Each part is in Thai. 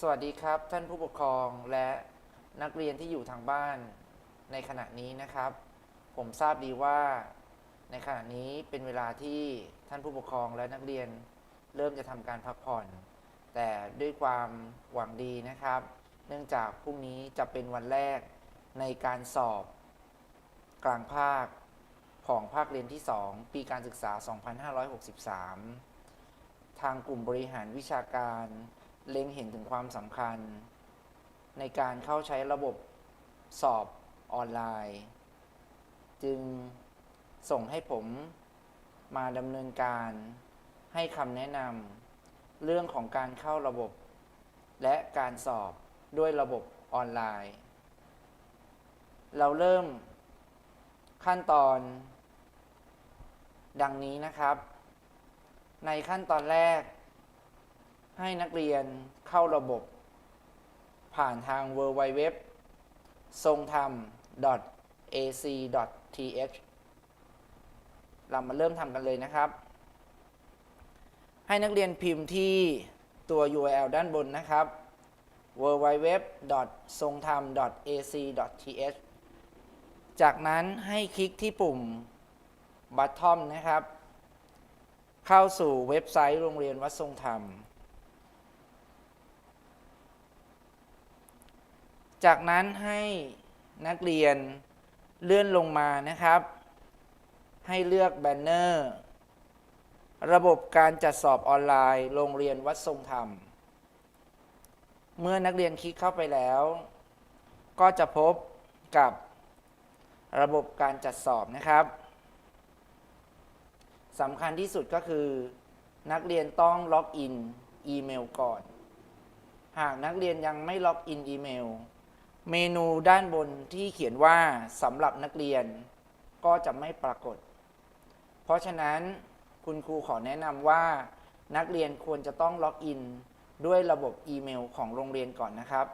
สวัสดีครับ ท่านผู้ปกครองและนักเรียนที่อยู่ทางบ้านในขณะนี้นะครับ ผมทราบดีว่า ในขณะนี้เป็นเวลาที่ท่านผู้ปกครองและนักเรียนเริ่มจะทำการพักผ่อน แต่ด้วยความหวังดีนะครับ เนื่องจากพรุ่งนี้จะเป็นวันแรกในการสอบ กลางภาคของภาคเรียนที่ 2 ปีการศึกษา 2563 ทางกลุ่มบริหารวิชาการ เล็งเห็นถึงความสำคัญ ในการเข้าใช้ระบบสอบออนไลน์ จึงส่งให้ผมมาดำเนินการให้คำแนะนำเรื่องของการเข้าระบบ และการสอบด้วยระบบออนไลน์ เราเริ่มขั้นตอน ดังนี้นะครับ ในขั้นตอนแรก ให้นักเรียนเข้าระบบ ผ่านทาง w w w ทรงธรรม ac th เรามาเริ่มทำกันเลยนะครับ ให้นักเรียนพิมพ์ที่ตัว URL ด้านบนนะครับ w w w ทรงธรรม ac th จากนั้นให้คลิกที่ปุ่ม bottom นะครับ เข้าสู่เว็บไซต์โรงเรียนวัดทรงธรรม จากนั้นให้นักเรียนเลื่อนลงมานะครับ ให้เลือกแบนเนอร์ ระบบการจัดสอบออนไลน์ โรงเรียนวัดทรงธรรม เมื่อนักเรียนคลิกเข้าไปแล้ว ก็จะพบกับระบบการจัดสอบนะครับสำคัญที่สุดก็คือ นักเรียนต้องล็อกอินอีเมลก่อน หากนักเรียนยังไม่ล็อกอินอีเมล เมนูด้านบนที่เขียนว่าสำหรับนักเรียนก็จะไม่ปรากฏ เพราะฉะนั้นคุณครูขอแนะนำว่า นักเรียนควรจะต้องล็อกอินด้วยระบบอีเมลของโรงเรียนก่อนนะครับ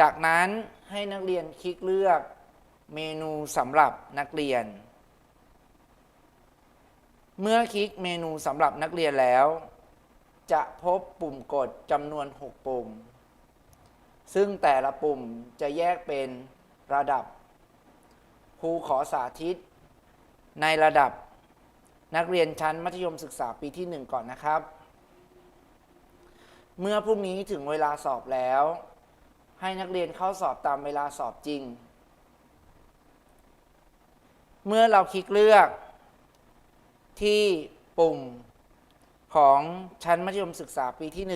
จากนั้นให้นักเรียนคลิกเลือกเมนูสำหรับนักเรียน เมื่อคลิกเมนูสำหรับนักเรียนแล้ว จะพบปุ่มกดจำนวน 6 ปุ่ม ซึ่งแต่ละปุ่มจะแยกเป็นระดับ ครูขอสาธิต ในระดับนักเรียนชั้นมัธยมศึกษาปีที่ 1 ก่อนนะครับ เมื่อพรุ่งนี้ถึงเวลาสอบแล้ว ให้นักเรียนเข้าสอบตามเวลาสอบจริง เมื่อเราคลิกเลือก ที่ปุ่มของชั้นมัธยมศึกษาปีที่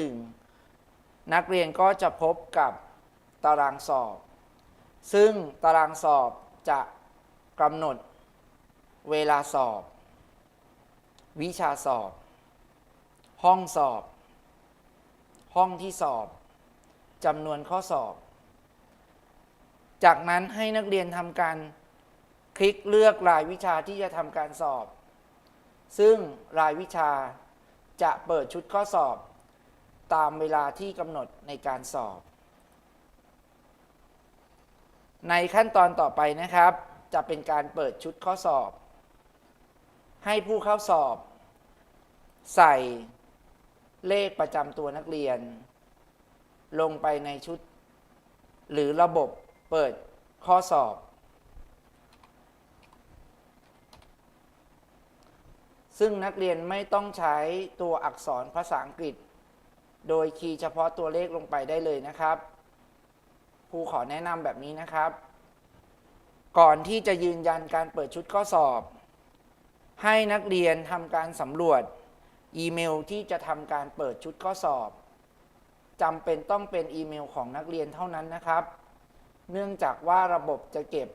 1 นักเรียนก็จะพบกับ ตารางสอบ ซึ่งตารางสอบจะกำหนดเวลาสอบ วิชาสอบ ห้องสอบ ห้องที่สอบจำนวนข้อสอบ จากนั้นให้นักเรียนทำการคลิกเลือกรายวิชาที่จะทำการสอบ ซึ่งรายวิชาจะเปิดชุดข้อสอบ ตามเวลาที่กำหนดในการสอบ ในขั้นตอนต่อไปนะครับ จะเป็นการเปิดชุดข้อสอบ ให้ผู้เข้าสอบ ใส่เลขประจำตัวนักเรียน ลงไปในชุด หรือระบบเปิดข้อสอบ ซึ่งนักเรียนไม่ต้องใช้ตัวอักษรภาษาอังกฤษ โดยคีย์เฉพาะตัวเลขลงไปได้เลยนะครับ ครูขอแนะนำแบบนี้นะครับ ก่อนที่จะยืนยันการเปิดชุดข้อสอบ ให้นักเรียนทำการสำรวจ อีเมลที่จะทำการเปิดชุดข้อสอบจำเป็นต้องเป็นอีเมลของนักเรียนเท่านั้นนะครับ เนื่องจากว่าระบบจะเก็บ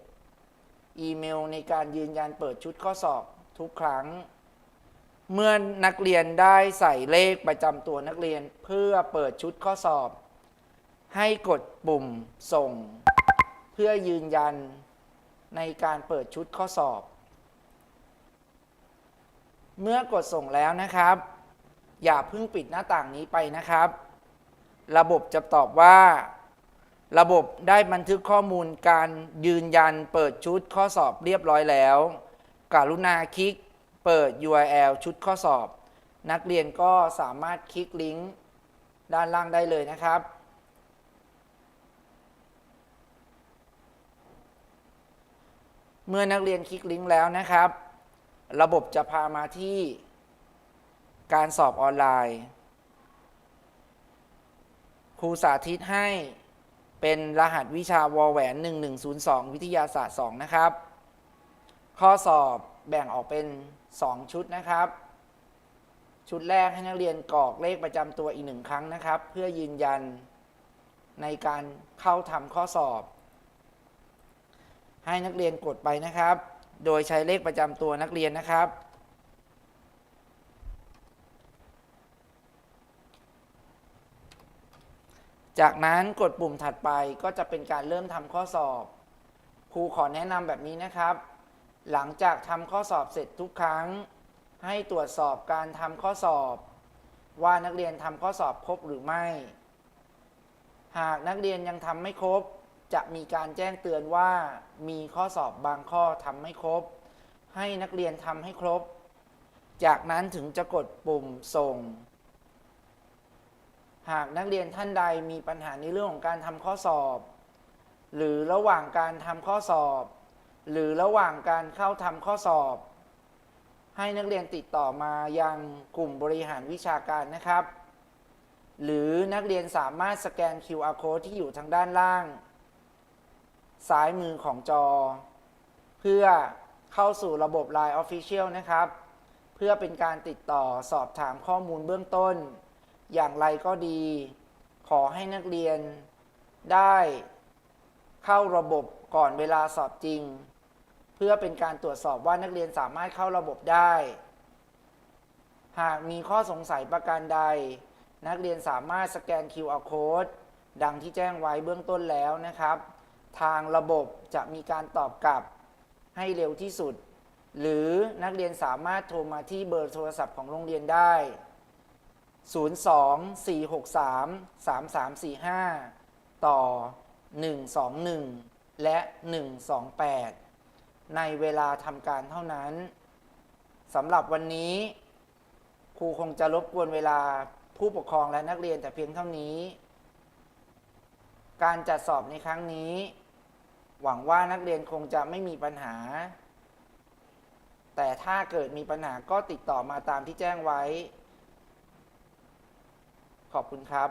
อีเมลในการยืนยันเปิดชุดข้อสอบทุกครั้ง เมื่อนักเรียนได้ใส่เลขประจำตัวนักเรียนเพื่อเปิดชุดข้อสอบ ให้กดปุ่มส่ง เพื่อยืนยันในการเปิดชุดข้อสอบ เมื่อกดส่งแล้วนะครับ อย่าเพิ่งปิดหน้าต่างนี้ไปนะครับ ระบบจะตอบว่า ระบบได้บันทึกข้อมูลการยืนยันเปิดชุดข้อสอบเรียบร้อยแล้ว กรุณาคลิกเปิด URL ชุดข้อสอบ นักเรียนก็สามารถคลิกลิงก์ด้านล่างได้เลยนะครับ เมื่อนักเรียนคลิกลิงก์แล้วนะครับ ระบบจะพามาที่การสอบออนไลน์ครูสาธิตให้เป็นรหัสวิชาวอแหวน1102 วิทยาศาสตร์ 2 นะครับ ข้อสอบแบ่งออกเป็น 2 ชุดนะครับ ชุดแรกให้นักเรียนกรอกเลขประจำตัวอีกหนึ่งครั้งนะครับ เพื่อยืนยันในการเข้าทำข้อสอบ ให้นักเรียนกดไปนะครับ โดยใช้เลขประจำตัวนักเรียนนะครับ จากนั้นกดปุ่มถัดไปก็จะเป็นการเริ่มทำข้อสอบ ครูขอแนะนำแบบนี้นะครับ หลังจากทำข้อสอบเสร็จทุกครั้ง ให้ตรวจสอบการทำข้อสอบ ว่านักเรียนทำข้อสอบครบหรือไม่ หากนักเรียนยังทำไม่ครบ จะมีการแจ้งเตือนว่ามีข้อสอบบางข้อทำไม่ครบ ให้นักเรียนทำให้ครบ จากนั้นถึงจะกดปุ่มส่ง หากนักเรียนท่านใดมีปัญหาในเรื่องของการทำข้อสอบ หรือระหว่างการทำข้อสอบ หรือระหว่างการเข้าทำข้อสอบ ให้นักเรียนติดต่อมายังกลุ่มบริหารวิชาการนะครับ หรือนักเรียนสามารถสแกน QR code ที่อยู่ทางด้านล่าง ซ้ายมือของจอ เพื่อเข้าสู่ระบบ Line Official นะครับ เพื่อเป็นการติดต่อสอบถามข้อมูลเบื้องต้น อย่างไรก็ดี ขอให้นักเรียนได้เข้าระบบก่อนเวลาสอบจริง เพื่อเป็นการตรวจสอบว่านักเรียนสามารถเข้าระบบได้ หากมีข้อสงสัยประการใด นักเรียนสามารถสแกน QR code ดังที่แจ้งไว้เบื้องต้นแล้วนะครับ ทางระบบจะมีการตอบกลับให้เร็วที่สุด หรือนักเรียนสามารถโทรมาที่เบอร์โทรศัพท์ของโรงเรียนได้ 02-463-3345 ต่อ 121 และ 128 ในเวลาทำการเท่านั้นสำหรับวันนี้ ครูคงจะรบกวนเวลาผู้ปกครองและนักเรียนแต่เพียงเท่านี้ การจัดสอบในครั้งนี้ หวังว่านักเรียนคงจะไม่มีปัญหา แต่ถ้าเกิดมีปัญหาก็ติดต่อมาตามที่แจ้งไว้ ขอบคุณครับ